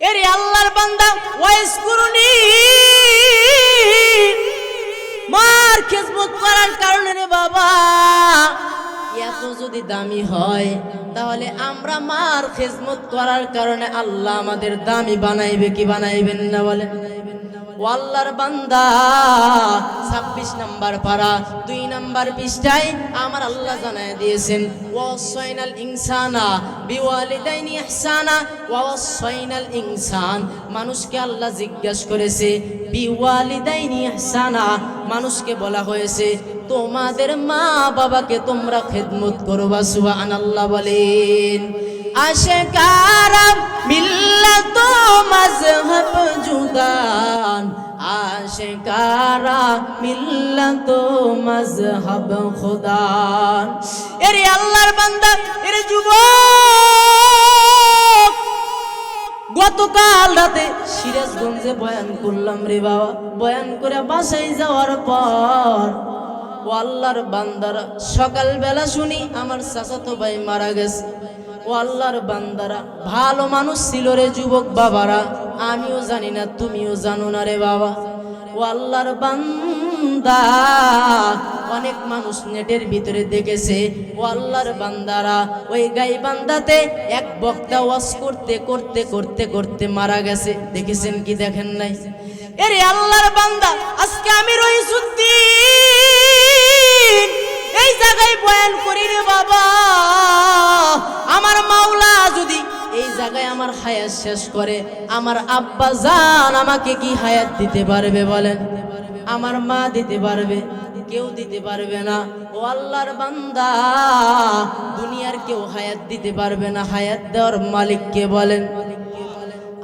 এরে আল্লাহর বান্দা, ওয়াইস করুনি। মার খেজমত করার কারণে রে বাবা। এত যদি দামি হয়, তাহলে আমরা মার খেজমত করার কারণে আল্লাহ আমাদের দামি বানাইবে কি বানাইবেন না বলে ও আল্লাহর বান্দা, ছাব্বিশ নাম্বার পারা দুই নাম্বার পৃষ্ঠায় আমার আল্লাহ জানায় দিয়েছেন ওয়াসাইনাল ইনসানা বিওয়ালিদাইনি ইহসানা ওয়াসাইনাল ইনসান। মানুষকে আল্লাহ জিজ্ঞাসা করেছে, বিওয়ালিদাইনি ইহসানা? মানুষকে বলা হয়েছে, তোমাদের মা বাবাকে তোমরা খেদমত করবা। সুবহানাল্লাহ বলেন। আশেকারা এরে আল্লাহর গতকাল রাতে সিরাজগঞ্জে বয়ান করলাম রে বাবা, বয়ান করে বাসায় যাওয়ার পর, ও আল্লাহর বান্দারা সকালবেলা শুনি আমার চাচাতো ভাই মারা গেছে। ও আল্লাহর বান্দারা, ভালো মানুষ ছিল রে যুবক বাবারা। আমিও জানি না, তুমিও জানো না রে বাবা। ও আল্লাহর বান্দা, অনেক মানুষ নেটের ভিতরে দেখেছে। ও আল্লাহর বান্দারা, ওই গাই বান্দাতে এক বক্তা ওয়াজ করতে করতে করতে করতে মারা গেছে। দেখেছেন কি দেখেন নাই? এরে আল্লাহর বান্দা, আজকে আমি রইসুদ্দিন এই জায়গায় বয়ান করি রে বাবা। আমার মাওলা যদি এই জায়গায় আমার হায়াত শেষ করে, আমার আব্বা জান আমাকে কি হায়াত দিতে পারবে বলেন? আমার মা দিতে পারবে, কেউ দিতে পারবে না। ও আল্লাহর বান্দা, দুনিয়ার কেউ হায়াত দিতে পারবে না। হায়াত দেওয়ার মালিককে বলেন?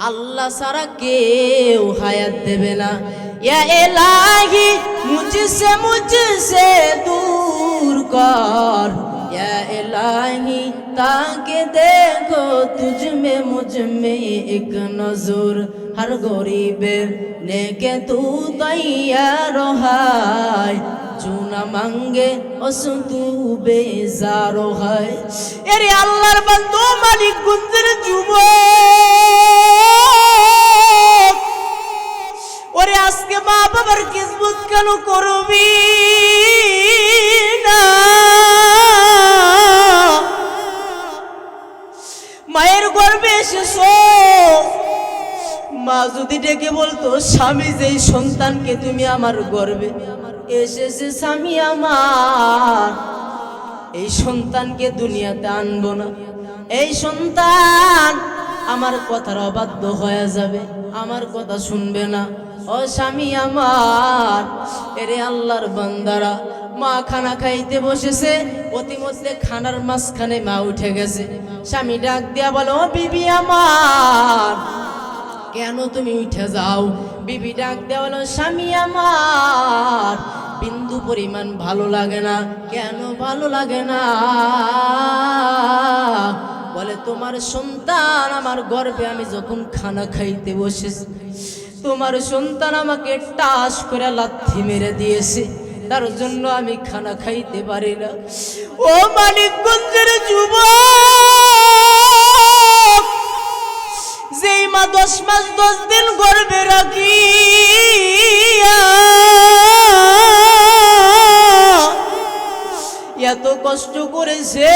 আল্লাহ সারা কেউ হায়াত দেবে না। ইয়া এলাহি, মুঝসে মুঝসে দূর কর। এলাহি তাকে দেখো তুঝমে মুঝমে এক ইয়ে নজর। হর গরিবের নেকে তু তৈয়ার হায়। চুনা মাঙ্গে অসু তু বেজার হায়। এরে আল্লাহর বন্ধু মালিক গুঞ্জের যুব ওরে আজকে মা বাবার কিসমত কেন করবি? মায়ের গর্বে এসেছ। মা যদি ডেকে বলতো, স্বামী, যেই সন্তানকে তুমি আমার গর্বে এসেছে, স্বামী আমার, এই সন্তানকে দুনিয়াতে আনব না। এই সন্তান আমার কথার অবাধ্য হয়ে যাবে, আমার কথা শুনবে না। ও স্বামী আমার, এরে আল্লাহর বান্দারা মা খানা খাইতে বসেছে। অতিমধ্যে খানার মাঝখানে মা উঠে গেছে। স্বামী ডাক দিয়া বলো, "ও বিবি আমার, কেন তুমি উঠে যাও? বিবি ডাক দেওয়া হলো স্বামী আমার, বিন্দু পরিমাণ ভালো লাগে না। কেন ভালো লাগে না? বলে, তোমার সন্তান আমার গর্বে আমি যখন খানা খাইতে বসেছি, তোমার সন্তান আমাকে টাস করে লাথি মেরে দিয়েছে। তার জন্য আমি খানা খাইতে পারি না। ও মানিকগঞ্জের যুবক, যেই মা দশ মাস দশ দিন গর্বে রাখি এত কষ্ট করেছে,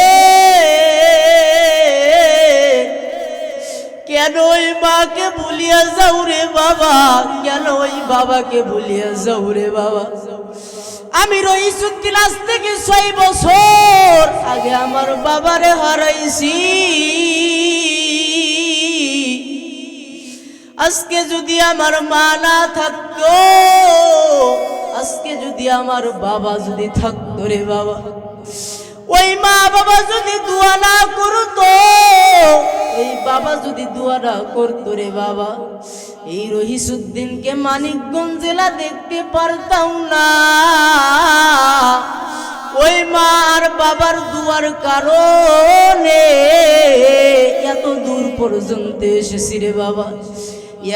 কেন ওই মাকে ভুলিয়া যাও রে বাবা? কেন ওই বাবাকে ভুলিয়া যাও রে বাবা? আমি রইসুদ্দিন ক্লাস থেকে ছয় বছর। আগে আমার বাবারে হারাইছি। আজকে যদি আমার মা না থাকতো, আজকে যদি আমার বাবা যদি থাকতো রে বাবা। ওই মা বাবা যদি দোয়া না করতো ওই বাবা যদি দোয়া না করতো রে বাবা। এই রহিসুদ্দিনকে মানিকগঞ্জ জেলা দেখতে পারতাম না। ওই মা আর বাবার দুয়ার কারণে এত দূর পর্যন্ত এসেছি রে বাবা।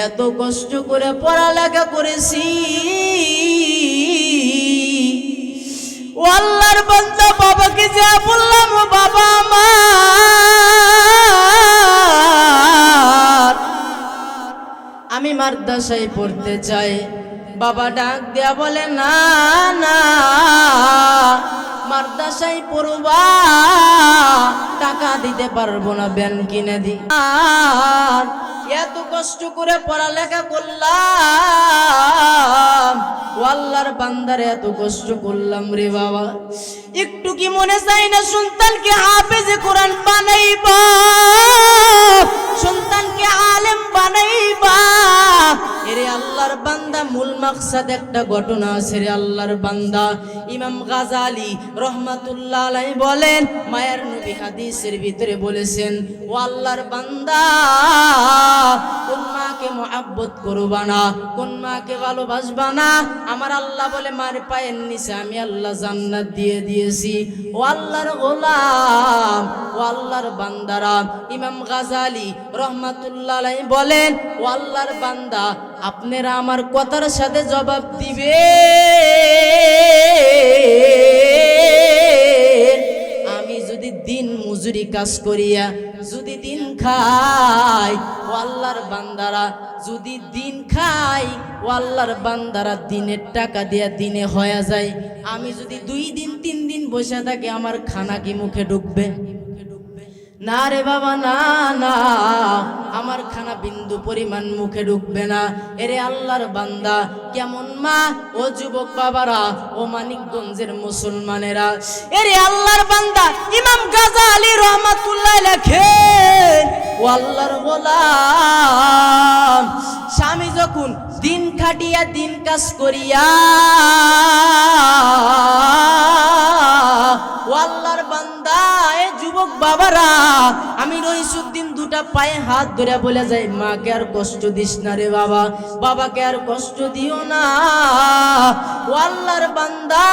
এত কষ্ট করে পড়ালেখা করেছি। ও আল্লাহর বান্দা বাবাকে যা বললাম, বাবা আমার মাদ্রাসায় পড়তে চাই বাবা ডাক দেয়া বলে, না না মাদ্রাসায় পড়বা। টাকা দিতে পারব না, ব্যান কিনে দি। আর এত কষ্ট করে পড়ালেখা করলাম। ও আল্লাহর বান্দারে এত কষ্ট করলাম রে বাবা। একটু কি মনে চাই না, সন্তানকে হাফেজে কোরআন বানাইবা? সন্তানকে আলেম বানাইবা? এরে আল্লাহর বান্দা, মূল মাকসাদ একটা ঘটনা আছে রে আল্লাহর বান্দা। ইমাম গাজালি রহমাতুল্লাহ আলাই বলেন, মায়ের নবী হাদিসের ভিতরে বলেছেন, ও আল্লাহর বান্দা, কোন মাকে মহাব্বত করবা না, কোন মাকে ভালোবাসবা না? আমার আল্লাহ বলে, মার পায়ের নিচে আমি আল্লাহ জান্নাত দিয়ে দিয়েছি। ও আল্লাহর গোলাম, ও আল্লাহর বান্দারা, ইমাম গাজালি রহমাতুল্লাহ আলাই বলেন, ও আল্লাহর বান্দা আপনারা আমার কথার সাথে জবাব দিবে। আমি যদি দিন মজুরি কাজ করিয়া যদি দিন খাই, ও আল্লাহর বান্দারা, যদি দিন খাই, ও আল্লাহর বান্দারা দিনের টাকা দিয়া দিনে হয়ে যায়। আমি যদি দুই দিন, তিন দিন বসে থাকি, আমার খানা কি মুখে ঢুকবে? না রে বাবা, না না। আমার খানা বিন্দু পরিমাণ মুখে ঢুকবে না। এরে আল্লাহর বান্দা, কেমন মা? ও যুবক বাবারা, ও মানিকগঞ্জের মুসলমানেরা। এরে আল্লাহর বান্দা, ইমাম গাজালি রহমাতুল্লাহ লেখেন ও আল্লাহর গোলাম। স্বামী যখন দিন খাটিয়া দিন কাজ করিয়া বাবারা, আমি রইসুদ্দিন দুটা পায়ে হাত ধরে বলে যাই, মাকে আর কষ্ট দিস না রে বাবা, বাবাকে আর কষ্ট দিও না। ও আল্লাহর বান্দা,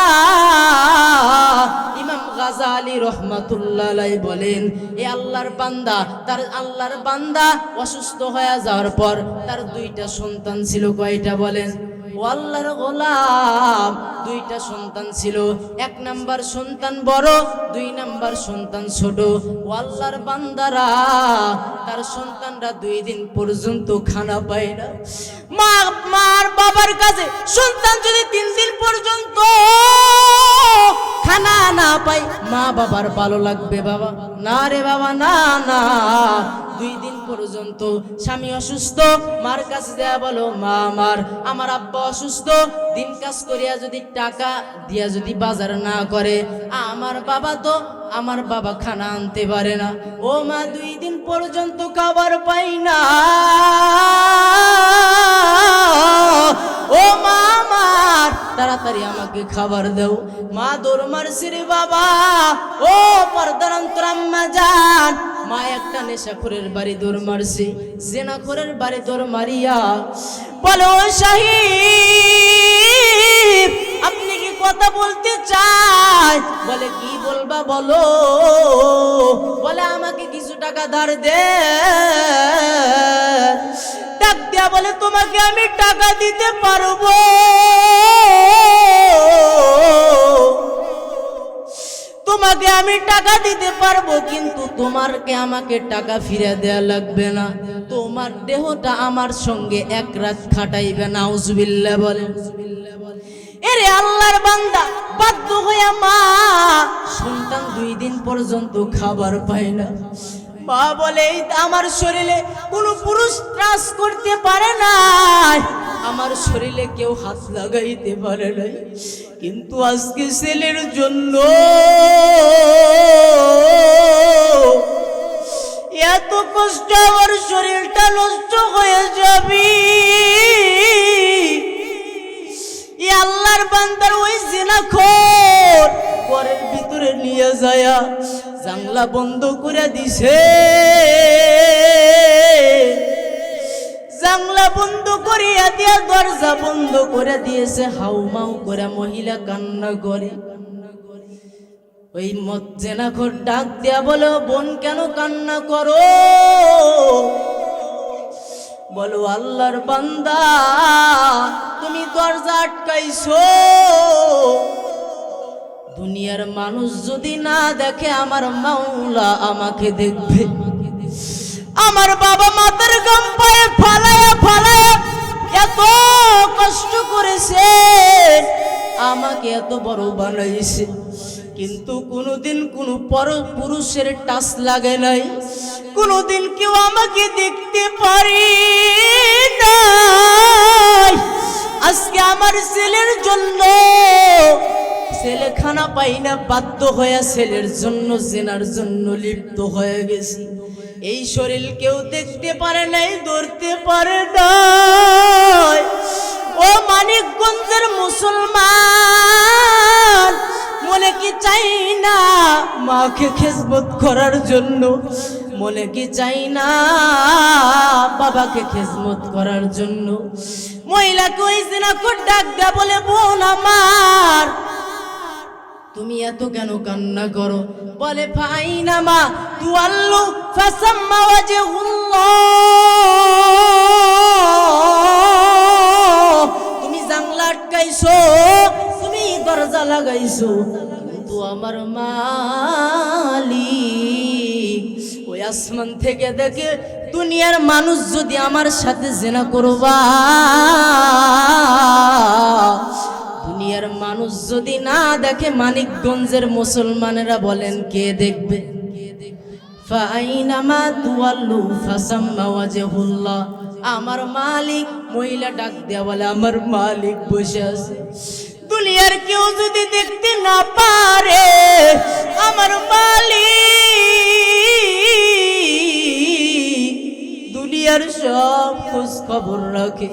ইমাম গাজালি রহমাতুল্লাহ আলাই বলেন, এ আল্লাহর বান্দা, তার আল্লাহর বান্দা অসুস্থ হয়ে যাওয়ার পর তার দুইটা সন্তান ছিল কয়টা বলেন? ও আল্লাহর গোলাম, দুইটা সন্তান ছিল। এক নাম্বার সন্তান বড়, দুই নাম্বার সন্তান ছোট। ও আল্লাহর বান্দারা, তার সন্তানরা দুই দিন পর্যন্ত খানা পায় না। মা, মার বাবার কাছে সন্তান যদি তিন দিন পর্যন্ত খানা না পাই, মা বাবার ভালো লাগবে বাবা। না রে বাবা, না না। দুই দিন পর্যন্ত স্বামী অসুস্থ, মার কাছে দেয়া বলো, মা, আমার আমার আব্বা অসুস্থ, দিন কাজ করিয়া যদি টাকা দিয়া যদি বাজার না করে, আমার বাবা তো আমার বাবা খানা আনতে পারে না। ও মা, দুই দিন পর্যন্ত খাবার পাই না। ও মা আমার, তাড়াতাড়ি আমাকে খাবার দাও। মা দৌড় মারছি বাবা, ও পর্দারান্তরাম্মা যান মা, একটা নেশাখোরের বাড়ি দৌড় মারছি। জেনাখোরের বাড়ি দৌড় মারিয়া বলো কি কথা বলতে চাই বলে, কি বলবা বলো? বলে, আমাকে কিছু টাকা ধার দে। ডাক বলে, তোমাকে আমি টাকা দিতে পারব। তোমাকে আমি টাকা দিতে পারব, কিন্তু তোমারকে আমাকে টাকা ফিরে দেয়া লাগবে না। তোমার দেহটা আমার সঙ্গে এক রাত খাটাইবে না। উজবিল্লা বলেন আমার শরীরে কোনো পুরুষ ত্রাস করতে পারে না আমার শরীরে কেউ হাত লাগাইতে পারে নাই। কিন্তু আজকে ছেলের জন্য এত কষ্ট আমার শরীরটা নষ্ট হয়ে যাবি। বান্দার ওই জিনা খোর ঘরের ভিতরে নিয়ে যায়া জাংলা বন্ধ করে দিছে। জাংলা বন্ধ করিয়া দিয়া দরজা বন্ধ করে দিয়েছে। হাউ মাউ করে মহিলা কান্না করে। ওই মজ্জেনা ঘর ডাক দিয়া বলো, বোন, কেন কান্না করো? বলো, আল্লাহর বান্দা, তুমি দরজা আটকাইছো। দুনিয়ার মানুষ যদি না দেখে, আমার মাওলা আমাকে দেখবে। আমার বাবা মাতার গাম পায়ে ফালায়া ফালায়া করেছে, আমাকে এত বড় বানাইছে। কিন্তু কোনোদিন কোনো পর পুরুষের টাচ লাগে নাই। কোনোদিন কেউ আমাকে দেখতে পারে। নাই। আজকে আমার ছেলের জন্য ছেলে খানা পাই না, বাধ্য হয়ে ছেলের জন্য, জেনার জন্য লিপ্ত হয়ে গেছি। এই শরীর কেউ দেখতে পারে নাই, ধরতে পারে নাই। ও মানিকগঞ্জের মুসলমান, মনে কি চাই না মাকে খেজমত করার জন্য? মনে কি চাই না বাবাকে খেজমত করার জন্য? মহিলাকে ওই জিনাকুর ডাক দেয়া বলে, বোন আমার, তুমি এত কেন কান্না করো? বলে, ভাই না মা তু আল্লু ফাসাম্মা তুমি জানলা আটকাইছো, তুমি দরজা লাগাইছো। কিন্তু আমার মালিক ওই আসমান থেকে দেখে দুনিয়ার মানুষ যদি আমার সাথে জেনা করবা, দুনিয়ার মানুষ যদি না দেখে মানিকগঞ্জের মুসলমানেরা বলেন, কে দেখবে? আমার মালিক মহিলা ডাক দেয়া বলে, আমার মালিক বসে আছে। দুনিয়ার কেউ যদি দেখতে না পারে, আমার মালিক খবর রাখে।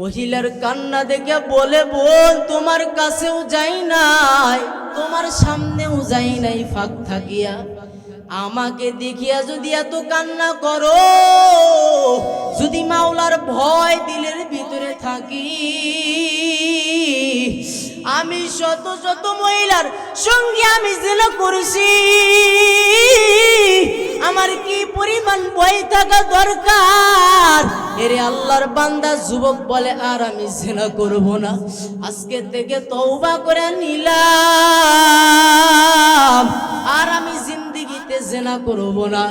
মহিলার কান্না দেখে বলে, বোন, তোমার কাছেও যাই নাই, তোমার সামনেও যাই নাই, ফাঁক থাকিয়া। আমাকে দেখিয়া যদি এত কান্না করো, যদি মাওলার ভয় দিলের ভিতরে থাকি, আমি শত শত মহিলার সঙ্গে আমি জেলা করেছি। আমার কি পরিমাণ ভয় থাকা দরকার? এরে আল্লাহর বান্দা যুবক বলে, আর আমি জেনা করব না। আজকে থেকে তওবা করে নিলাম। আর আমি জিন্দিগিতে জেনা করব না।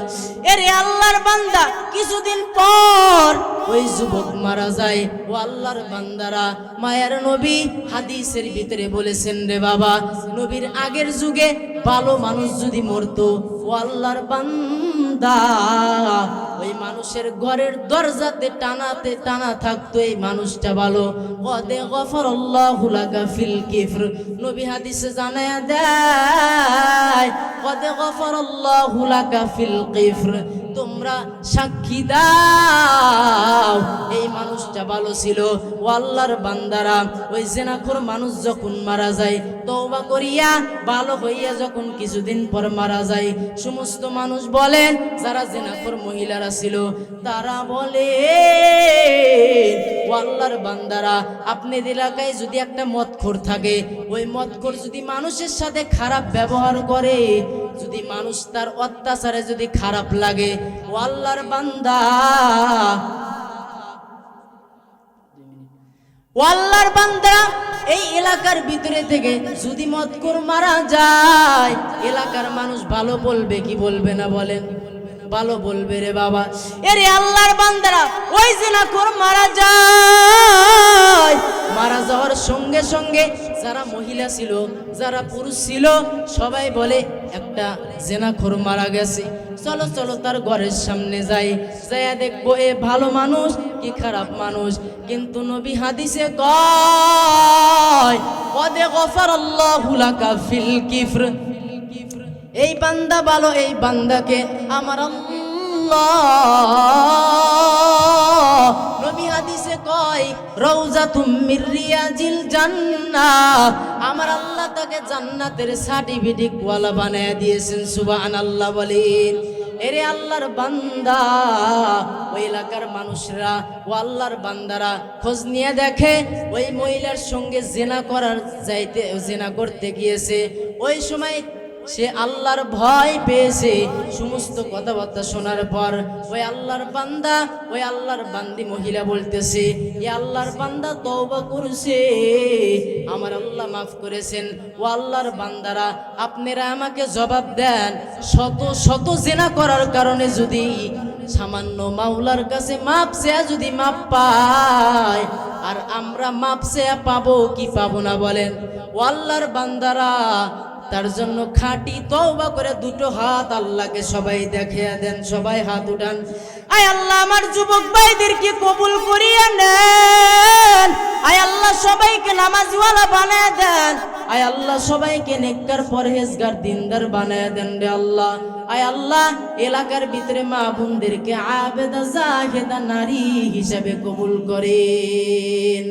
এরে আল্লাহর বান্দা, কিছুদিন পর ওই যুবক মারা যায়। ও আল্লাহর বান্দারা মায়ের নবী হাদিসের ভিতরে বলেছেন রে বাবা, নবীর আগের যুগে ভালো মানুষ যদি মরতো, ও আল্লাহর বান্দা ওই মানুষের ঘরের দরজাতে টানাতে টানা থাকতো এই মানুষটা ভালো। কদে গফর আল্লাহ ফিল কিফর। নবী হাদিসে জানায়া দেয় কদে গফর আল্লাহ ফিল কিফর। তোমরা সাক্ষী দাও। এই মানুষটা ভালো ছিল। ও আল্লাহর বান্দারা, ওই জেনাখোর মানুষ যখন মারা যায়, তওবা করিয়া ভালো হইয়া যখন কিছুদিন পর মারা যায়, সমস্ত মানুষ বলেন, যারা জেনাখোর মহিলারা ছিল তারা বলে আল্লাহর বান্দারা আপনাদের এলাকায় যদি একটা মদখোর থাকে, ওই মদখোর যদি মানুষের সাথে খারাপ ব্যবহার করে, যদি মানুষ তার অত্যাচারে যদি খারাপ লাগে, ও আল্লাহর বান্দা ও আল্লাহর বান্দা, এই এলাকার ভিতরে থেকে যদি মদকুর মারা যায়, এলাকার মানুষ ভালো বলবে কি বলবে না বলেন? ভালো বলবে রে বাবা। এরে আল্লাহর বান্দারা, ওই জেনাখোর মারা যায়। মারা যাওয়ার সঙ্গে সঙ্গে যারা মহিলা ছিল, যারা পুরুষ ছিল, সবাই বলে, একটা জেনাখোর মারা গেছে। চলো চলো তার ঘরের সামনে যাই। যাইয়া দেখব এ ভালো মানুষ কি খারাপ মানুষ। কিন্তু নবী হাদিসে কয়, কদে গফার আল্লাহু ফিল কিফর। এই বান্দা ভালো, এই বান্দাকে আমার আল্লাহ। নবী হাদিসে কয়, রওজাতুম মির রিয়াজিল জান্নাহ। আমার আল্লাহ তাকে জান্নাতের সার্টিফিকেট ওয়ালা বানায় দিয়েছেন, সুবহানাল্লাহ বলেন। এরে আল্লাহর বান্দা, ওই এলাকার মানুষরা ও আল্লাহর বান্দারা খোঁজ নিয়ে দেখে, ওই মহিলার সঙ্গে জেনা করার যাইতে, জেনা করতে গিয়েছে। ওই সময় সে আল্লাহর ভয় পেয়েছে। সমস্ত কথাবার্তা শোনার পর ওই আল্লাহর বান্দা, ওই আল্লাহর বান্দি মহিলা বলতেছে, এ আল্লাহর বান্দা তওবা করছে, আমার আল্লাহ মাফ করেছেন। ও আল্লাহর বান্দারা, আপনারা আমাকে জবাব দেন। শত শত জেনা করার কারণে যদি সামান্য মাওলার কাছে মাপ সে যদি মাপ পায়, আর আমরা মাপসে পাবো কি পাবো না বলেন? ও আল্লাহর বান্দারা তার জন্য খাঁটি তওবা করে দুটো হাত আল্লাহকে সবাই দেখিয়ে দেন, সবাই হাত উঠান। আয় আল্লাহ, আমার যুবক ভাইদেরকে কবুল করিয়া নেন। আয় আল্লাহ, সবাইকে নামাজওয়ালা বানায় দেন। আয় আল্লাহ, সবাইকে নেককার পরহেজগার দিনদার বানায় দেন রে আল্লাহ। আয় আল্লাহ, এলাকার ভিতরে মা বোনদেরকে আবেদা জাহেদা নারী হিসাবে কবুল করেন।